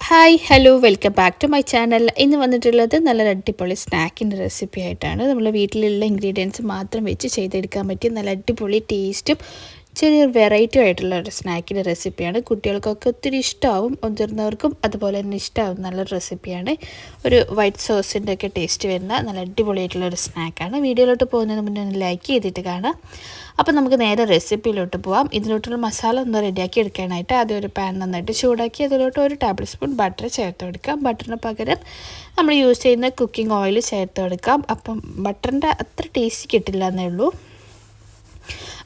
Hi hello welcome back to my channel ഇന്ന് വന്നിട്ടുള്ളത് നല്ല അടിപൊളി സ്നാക്കിന്റെ റെസിപ്പി ആയിട്ടാണ്. നമ്മൾ വീട്ടിലുള്ള ഇൻഗ്രീഡിയൻസ് മാത്രം വെച്ച് ചെയ്തെടുക്കാൻ പറ്റിയ നല്ല അടിപൊളി ടേസ്റ്റും ചെറിയൊരു വെറൈറ്റി ആയിട്ടുള്ള ഒരു സ്നാക്കിന്റെ റെസിപ്പിയാണ് കുട്ടികൾക്കൊക്കെ ഒത്തിരി ഇഷ്ടമാവും മുതിർന്നവർക്കും അതുപോലെ തന്നെ ഇഷ്ടമാവും നല്ലൊരു റെസിപ്പിയാണ് ഒരു വൈറ്റ് സോസിന്റെ ഒക്കെ ടേസ്റ്റ് വരുന്ന നല്ല അടിപൊളിയായിട്ടുള്ള ഒരു സ്നാക്കാണ് വീഡിയോയിലോട്ട് പോകുന്നതിന് മുന്നേ ഒന്ന് ലൈക്ക് ചെയ്തിട്ട് കാണാം. അപ്പോൾ നമുക്ക് നേരെ റെസിപ്പിയിലോട്ട് പോവാം. ഇതിലോട്ടുള്ള മസാല ഒന്ന് റെഡിയാക്കി എടുക്കാനായിട്ട് ആദ്യം ഒരു പാൻ നന്നായിട്ട് ചൂടാക്കി അതിലോട്ട് ഒരു ടേബിൾ സ്പൂൺ ബട്ടർ ചേർത്ത് കൊടുക്കാം. ബട്ടറിന് പകരം നമ്മൾ യൂസ് ചെയ്യുന്ന കുക്കിംഗ് ഓയിൽ ചേർത്ത് കൊടുക്കാം. അപ്പം ബട്ടറിന്റെ അത്ര ടേസ്റ്റ് കിട്ടില്ല എന്നേ ഉള്ളൂ.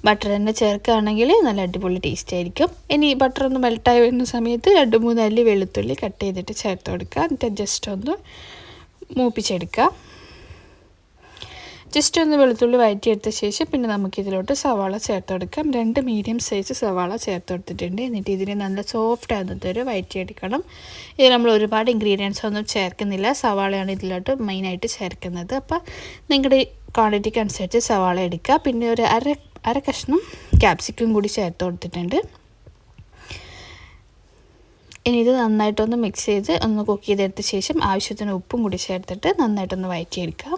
ബട്ടർ തന്നെ ചേർക്കുകയാണെങ്കിൽ നല്ല അടിപൊളി ടേസ്റ്റ് ആയിരിക്കും. ഇനി ബട്ടർ ഒന്ന് മെൽട്ടായി വരുന്ന സമയത്ത് രണ്ട് മൂന്ന് അല്ലി വെളുത്തുള്ളി കട്ട് ചെയ്തിട്ട് ചേർത്ത് കൊടുക്കുക. എന്നിട്ട് ജസ്റ്റ് ഒന്ന് മൂപ്പിച്ചെടുക്കുക. ജസ്റ്റ് ഒന്ന് വെളുത്തുള്ളി വഴറ്റിയെടുത്ത ശേഷം പിന്നെ നമുക്കിതിലോട്ട് സവാള ചേർത്ത് കൊടുക്കാം. രണ്ട് മീഡിയം സൈസ് സവാള ചേർത്ത് കൊടുത്തിട്ടുണ്ട്. എന്നിട്ട് ഇതിനെ നല്ല സോഫ്റ്റ് ആകുന്നത് വരെ വഴറ്റിയെടുക്കണം. ഇത് നമ്മൾ ഒരുപാട് ഇൻഗ്രീഡിയൻസ് ഒന്നും ചേർക്കുന്നില്ല. സവാളയാണ് ഇതിലോട്ട് മെയിനായിട്ട് ചേർക്കുന്നത്. അപ്പോൾ നിങ്ങളുടെ ക്വാണ്ടിറ്റിക്ക് അനുസരിച്ച് സവാള എടുക്കുക. പിന്നെ ഒരു അര അര കഷ്ണം ക്യാപ്സിക്കും കൂടി ചേർത്ത് കൊടുത്തിട്ടുണ്ട്. ഇനി ഇത് നന്നായിട്ടൊന്ന് മിക്സ് ചെയ്ത് ഒന്ന് കുക്ക് ചെയ്തെടുത്ത ശേഷം ആവശ്യത്തിന് ഉപ്പും കൂടി ചേർത്തിട്ട് നന്നായിട്ടൊന്ന് വഴറ്റിയെടുക്കാം.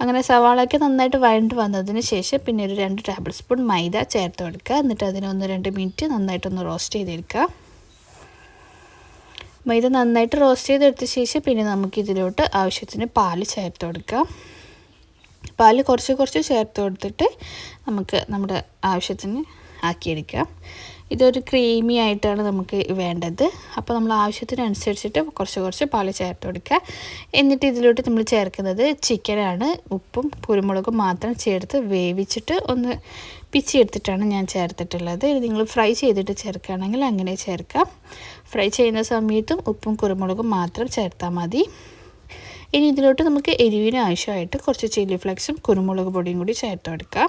അങ്ങനെ സവാളയൊക്കെ നന്നായിട്ട് വഴണ്ട് വന്നതിന് ശേഷം പിന്നെ ഒരു രണ്ട് ടേബിൾ സ്പൂൺ മൈദ ചേർത്ത് കൊടുക്കുക. എന്നിട്ട് അതിനെ ഒന്ന് രണ്ട് മിനിറ്റ് നന്നായിട്ടൊന്ന് റോസ്റ്റ് ചെയ്തെടുക്കുക. മൈദ നന്നായിട്ട് റോസ്റ്റ് ചെയ്തെടുത്ത ശേഷം പിന്നെ നമുക്ക് ഇതിലോട്ട് ആവശ്യത്തിന് പാൽ ചേർത്ത് കൊടുക്കാം. പാൽ കുറച്ച് കുറച്ച് ചേർത്ത് കൊടുത്തിട്ട് നമുക്ക് നമ്മുടെ ആവശ്യത്തിന് ആക്കിയെടുക്കാം. ഇതൊരു ക്രീമി ആയിട്ടാണ് നമുക്ക് വേണ്ടത്. അപ്പോൾ നമ്മൾ ആവശ്യത്തിനനുസരിച്ചിട്ട് കുറച്ച് കുറച്ച് പാൽ ചേർത്ത് കൊടുക്കുക. എന്നിട്ട് ഇതിലോട്ട് നമ്മൾ ചേർക്കുന്നത് ചിക്കനാണ്. ഉപ്പും കുരുമുളകും മാത്രം ചേർത്ത് വേവിച്ചിട്ട് ഒന്ന് പിച്ചെടുത്തിട്ടാണ് ഞാൻ ചേർത്തിട്ടുള്ളത്. ഇത് നിങ്ങൾ ഫ്രൈ ചെയ്തിട്ട് ചേർക്കുകയാണെങ്കിൽ അങ്ങനെ ചേർക്കാം. ഫ്രൈ ചെയ്യുന്ന സമയത്തും ഉപ്പും കുരുമുളകും മാത്രം ചേർത്താൽ മതി. ഇനി ഇതിലോട്ട് നമുക്ക് എരിവിന് ആവശ്യമായിട്ട് കുറച്ച് ചില്ലി ഫ്ലെക്സും കുരുമുളക് പൊടിയും കൂടി ചേർത്ത് കൊടുക്കാം.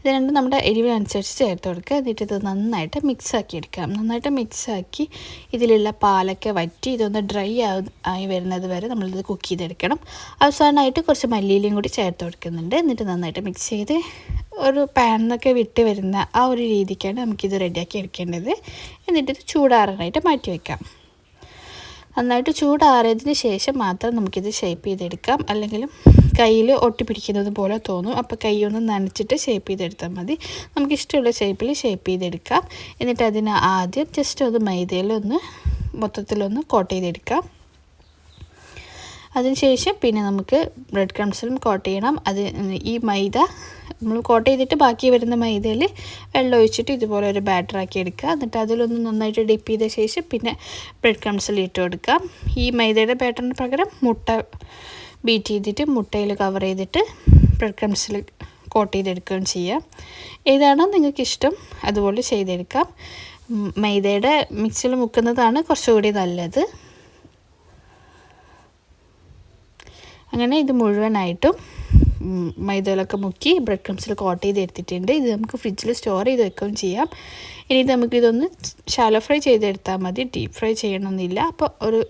ഇത് രണ്ടും നമ്മുടെ എരിവിനനുസരിച്ച് ചേർത്ത് കൊടുക്കുക. എന്നിട്ട് ഇത് നന്നായിട്ട് മിക്സ് ആക്കി എടുക്കാം. നന്നായിട്ട് മിക്സ് ആക്കി ഇതിലുള്ള പാലൊക്കെ വറ്റി ഇതൊന്ന് ഡ്രൈ ആയി വരുന്നത് വരെ നമ്മളിത് കുക്ക് ചെയ്തെടുക്കണം. അവസാനമായിട്ട് കുറച്ച് മല്ലിയിലയും കൂടി ചേർത്ത് കൊടുക്കുന്നുണ്ട്. എന്നിട്ട് നന്നായിട്ട് മിക്സ് ചെയ്ത് ഒരു പാനിന്നൊക്കെ വിട്ട് വരുന്ന ആ ഒരു രീതിക്കാണ് നമുക്കിത് റെഡിയാക്കി എടുക്കേണ്ടത്. എന്നിട്ട് ചൂടാറാനായിട്ട് മാറ്റി വയ്ക്കാം നന്നായിട്ട് ചൂടാറിയതിന് ശേഷം മാത്രം നമുക്കിത് ഷേപ്പ് ചെയ്തെടുക്കാം. അല്ലെങ്കിൽ കയ്യിൽ ഒട്ടിപ്പിടിക്കുന്നത് പോലെ തോന്നും. അപ്പോൾ കൈ ഒന്ന് നനച്ചിട്ട് ഷേപ്പ് ചെയ്തെടുത്താൽ മതി. നമുക്ക് ഇഷ്ടമുള്ള ഷേപ്പിൽ ഷേപ്പ് ചെയ്തെടുക്കാം. എന്നിട്ട് അതിന് ആദ്യം ജസ്റ്റ് ഒന്ന് മൈദയിലൊന്ന് മൊത്തത്തിലൊന്ന് കോട്ട് ചെയ്തെടുക്കാം. അതിനുശേഷം പിന്നെ നമുക്ക് ബ്രെഡ് ക്രംസിലും കോട്ട് ചെയ്യണം. അത് ഈ മൈദ നമ്മൾ കോട്ട് ചെയ്തിട്ട് ബാക്കി വരുന്ന മൈദയിൽ വെള്ളം ഒഴിച്ചിട്ട് ഇതുപോലെ ഒരു ബാറ്റർ ആക്കി എടുക്കുക. എന്നിട്ട് അതിലൊന്ന് നന്നായിട്ട് ഡിപ്പ് ചെയ്ത ശേഷം പിന്നെ ബ്രെഡ് ക്രംസിൽ ഇട്ട് കൊടുക്കാം ഈ മൈദയുടെ ബാറ്ററിന് പകരം മുട്ട ബീറ്റ് ചെയ്തിട്ട് മുട്ടയിൽ കവർ ചെയ്തിട്ട് ബ്രെഡ് ക്രംസിൽ കോട്ട് ചെയ്തെടുക്കുകയും ചെയ്യാം. ഏതാണോ നിങ്ങൾക്ക് ഇഷ്ടം അതുപോലെ ചെയ്തെടുക്കാം. മൈദയുടെ മിക്സിൽ മുക്കുന്നതാണ് കുറച്ചുകൂടി നല്ലത്. അങ്ങനെ ഇത് മുഴുവനായിട്ടും മൈദയിലൊക്കെ മുക്കി ബ്രെഡ് ക്രംസിൽ കോട്ട് ചെയ്ത് എടുത്തിട്ടുണ്ട് ഇത് നമുക്ക് ഫ്രിഡ്ജിൽ സ്റ്റോർ ചെയ്ത് വെക്കുകയും ചെയ്യാം. ഇനി നമുക്കിതൊന്ന് ഷാലോ ഫ്രൈ ചെയ്തെടുത്താൽ മതി. ഡീപ്പ് ഫ്രൈ ചെയ്യണമെന്നില്ല. അപ്പോൾ ഒരു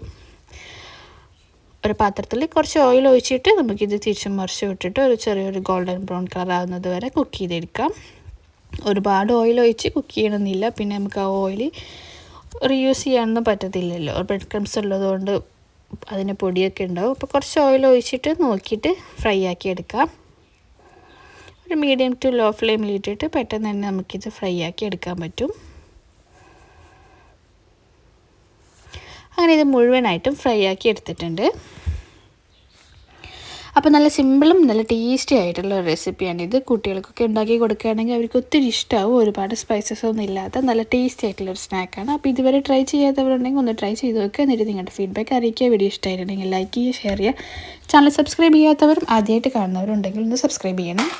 ഒരു പാത്രത്തിൽ കുറച്ച് ഓയിൽ ഒഴിച്ചിട്ട് നമുക്കിത് തിരിച്ചും മറിച്ച് വിട്ടിട്ട് ഒരു ചെറിയൊരു ഗോൾഡൻ ബ്രൗൺ കളർ ആവുന്നത് വരെ കുക്ക് ചെയ്തെടുക്കാം. ഒരുപാട് ഓയിൽ ഒഴിച്ച് കുക്ക് ചെയ്യണമെന്നില്ല. പിന്നെ നമുക്ക് ആ ഓയിൽ റീയൂസ് ചെയ്യാനൊന്നും പറ്റത്തില്ലല്ലോ. ബ്രെഡ് ക്രംസ് ഉള്ളതുകൊണ്ട് അതിന് പൊടിയൊക്കെ ഉണ്ടാവും. അപ്പോൾ കുറച്ച് ഓയിൽ ഒഴിച്ചിട്ട് നോക്കിയിട്ട് ഫ്രൈ ആക്കി എടുക്കാം. ഒരു മീഡിയം ടു ലോ ഫ്ലെയിമിൽ ഇട്ടിട്ട് പെട്ടെന്ന് തന്നെ നമുക്കിത് ഫ്രൈ ആക്കി എടുക്കാൻ പറ്റും. അങ്ങനെ ഇത് മുഴുവനായിട്ടും ഫ്രൈ ആക്കി എടുത്തിട്ടുണ്ട്. അപ്പോൾ നല്ല സിമ്പിളും നല്ല ടേസ്റ്റി ആയിട്ടുള്ള ഒരു റെസിപ്പിയാണ്. ഇത് കുട്ടികൾക്കൊക്കെ ഉണ്ടാക്കി കൊടുക്കുകയാണെങ്കിൽ അവർക്ക് ഒത്തിരി ഇഷ്ടമാവും ഒരുപാട് സ്പൈസസ് ഒന്നും ഇല്ലാത്ത നല്ല ടേസ്റ്റി ആയിട്ടുള്ള ഒരു സ്നാക്കാണ് അപ്പോൾ ഇതുവരെ ട്രൈ ചെയ്യാത്തവരുണ്ടെങ്കിൽ ഒന്ന് ട്രൈ ചെയ്ത് നോക്കുക എന്നിട്ട് നിങ്ങളുടെ ഫീഡ്ബാക്ക് അറിയിക്കുക. വീഡിയോ ഇഷ്ടമായിട്ടുണ്ടെങ്കിൽ ലൈക്ക് ചെയ്യുക ഷെയർ ചെയ്യുക. ചാനൽ സബ്സ്ക്രൈബ് ചെയ്യാത്തവരും ആദ്യമായിട്ട് കാണുന്നവരുണ്ടെങ്കിൽ ഒന്ന് സബ്സ്ക്രൈബ് ചെയ്യണം.